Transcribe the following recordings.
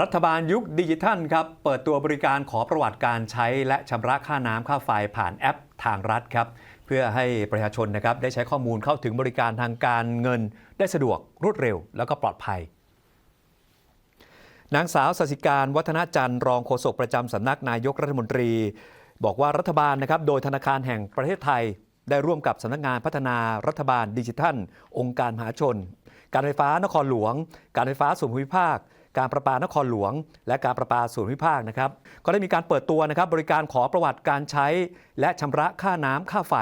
รัฐบาลยุคดิจิทัลครับ เปิดตัวบริการขอประวัติการใช้และชำระค่าน้ำค่าไฟผ่านแอปทางรัฐครับ เพื่อให้ประชาชนนะครับได้ใช้ข้อมูลเข้าถึงบริการทางการเงิน ได้สะดวกรวดเร็ว แล้วก็ปลอดภัย นางสาวสสิการวัฒนจันทร์รองโฆษกประจำสำนักนายกรัฐมนตรี บอกว่ารัฐบาลนะครับโดยธนาคารแห่งประเทศไทย ได้ร่วมกับสำนักงานพัฒนารัฐบาลดิจิทัล องค์การมหาชน การไฟฟ้านครหลวง การไฟฟ้าส่วนภูมิภาค การประปานครหลวง และการประปาส่วนภูมิภาคนะครับ ก็ได้มีการเปิดตัวนะครับบริการขอประวัติการใช้ และชำระค่าน้ำค่าไฟ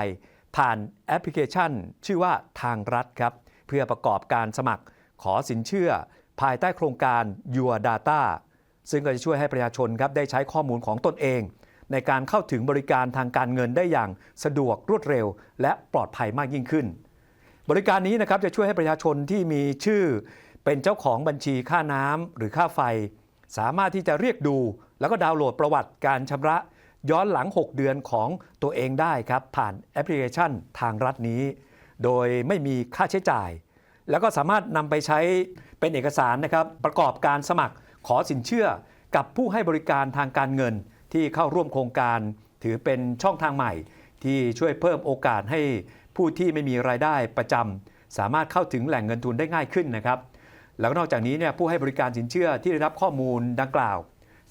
ผ่านแอปพลิเคชัน ชื่อว่าทางรัฐครับเพื่อประกอบการสมัคร ขอสินเชื่อ ภายใต้โครงการ Your Data ซึ่งก็จะช่วยให้ประชาชนครับได้ใช้ข้อมูลของตนเอง ในการเข้าถึงบริการทางการเงินได้อย่างสะดวกรวดเร็ว และปลอดภัยมากยิ่งขึ้น บริการนี้นะครับจะช่วยให้ประชาชนที่มีชื่อ เป็นเจ้าของบัญชีค่าน้ำหรือค่าไฟ สามารถที่จะเรียกดู แล้วก็ดาวน์โหลดประวัติการชำระ ย้อนหลัง 6 เดือนของตัวเองได้ครับ ผ่านแอปพลิเคชันทางรัฐนี้ โดยไม่มีค่าใช้จ่าย แล้วก็สามารถนำไปใช้เป็นเอกสารนะครับ ประกอบการสมัครขอสินเชื่อกับผู้ให้บริการทางการเงินที่เข้าร่วมโครงการ ถือเป็นช่องทางใหม่ ที่ช่วยเพิ่มโอกาสให้ผู้ที่ไม่มีรายได้ประจำสามารถเข้าถึงแหล่งเงินทุนได้ง่ายขึ้นนะครับ แล้วก็นอกจากนี้เนี่ยผู้ให้บริการสินเชื่อที่ได้รับข้อมูลดังกล่าว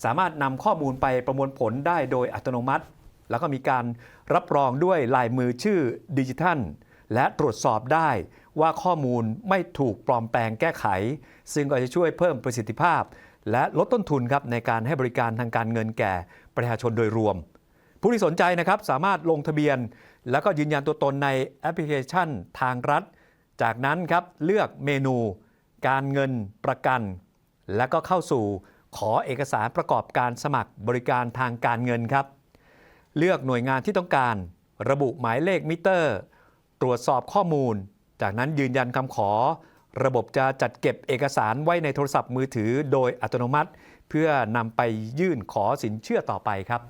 สามารถนำข้อมูลไปประมวลผลได้โดยอัตโนมัติ แล้วก็มีการรับรองด้วยลายมือชื่อดิจิทัล และตรวจสอบได้ว่าข้อมูลไม่ถูกปลอมแปลงแก้ไข ซึ่งก็จะช่วยเพิ่มประสิทธิภาพ และลดต้นทุนครับในการให้บริการทางการเงินแก่ประชาชนโดยรวม ผู้ที่สนใจนะครับสามารถลงทะเบียน แล้วก็ยืนยันตัวตนในแอปพลิเคชันทางรัฐ จากนั้นครับเลือกเมนู การเงินประกัน แล้วก็เข้าสู่ขอเอกสารประกอบการสมัครบริการทางการเงินครับ เลือกหน่วยงานที่ต้องการ ระบุหมายเลขมิเตอร์ ตรวจสอบข้อมูล จากนั้นยืนยันคำขอ ระบบจะจัดเก็บเอกสารไว้ในโทรศัพท์มือถือโดยอัตโนมัติ เพื่อนำไปยื่นขอสินเชื่อต่อไปครับ